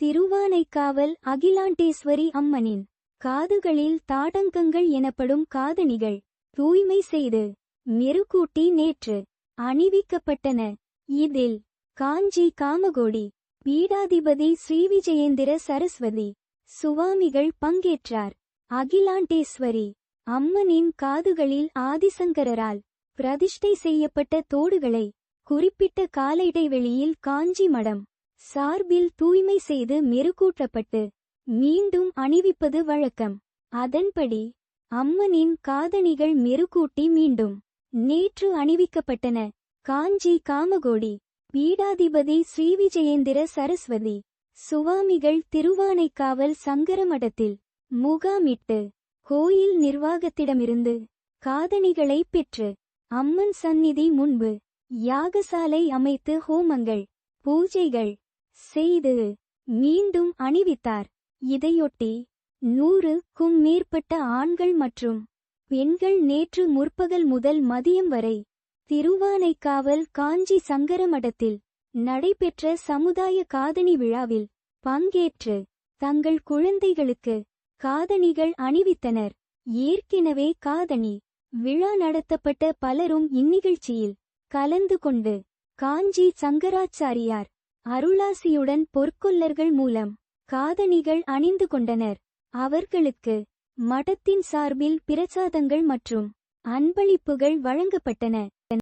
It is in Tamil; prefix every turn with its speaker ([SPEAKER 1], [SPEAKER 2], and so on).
[SPEAKER 1] திருவானைக்காவல் அகிலாண்டேஸ்வரி அம்மனின் காதுகளில் தாடங்கங்கள் எனப்படும் காதணிகள் தூய்மை செய்து மெருகூட்டி நேற்று அணிவிக்கப்பட்டன. இதில் காஞ்சி காமகோடி பீடாதிபதி ஸ்ரீவிஜயேந்திர சரஸ்வதி சுவாமிகள் பங்கேற்றார். அகிலாண்டேஸ்வரி அம்மனின் காதுகளில் ஆதிசங்கரரால் பிரதிஷ்டை செய்யப்பட்ட தோடுகளை குறிப்பிட்ட கால இடைவெளியில் காஞ்சி மடம் சார்பில் தூய்மை செய்து மெருகூட்டப்பட்டு மீண்டும் அணிவிப்பது வழக்கம். அதன்படி அம்மனின் காதணிகள் மெருகூட்டி மீண்டும் நேற்று அணிவிக்கப்பட்டன. காஞ்சி காமகோடி பீடாதிபதி ஸ்ரீவிஜயேந்திர சரஸ்வதி சுவாமிகள் திருவானைக்காவல் சங்கரமடத்தில் முகாமிட்டு கோயில் நிர்வாகத்திடமிருந்து காதணிகளை பெற்று அம்மன் சந்நிதி முன்பு யாகசாலை அமைத்து ஹோமங்கள் பூஜைகள் செய்து மீண்டும் அணிவித்தார். இதையொட்டி நூறுக்கும் மேற்பட்ட ஆண்கள் மற்றும் பெண்கள் நேற்று முற்பகல் முதல் மதியம் வரை திருவானைக்காவல் காஞ்சி சங்கரமடத்தில் நடைபெற்ற சமுதாய காதணி விழாவில் பங்கேற்று தங்கள் குழந்தைகளுக்கு காதணிகள் அணிவித்தனர். ஏற்கெனவே காதணி விழா நடத்தப்பட்ட பலரும் இந்நிகழ்ச்சியில் கலந்து கொண்டு காஞ்சி சங்கராச்சாரியார் அருளாசியுடன் பொற்கொல்லர்கள் மூலம் காதணிகள் அணிந்து கொண்டனர். அவர்களுக்கு மடத்தின் சார்பில் பிரசாதங்கள் மற்றும் அன்பளிப்புகள் வழங்கப்பட்டன.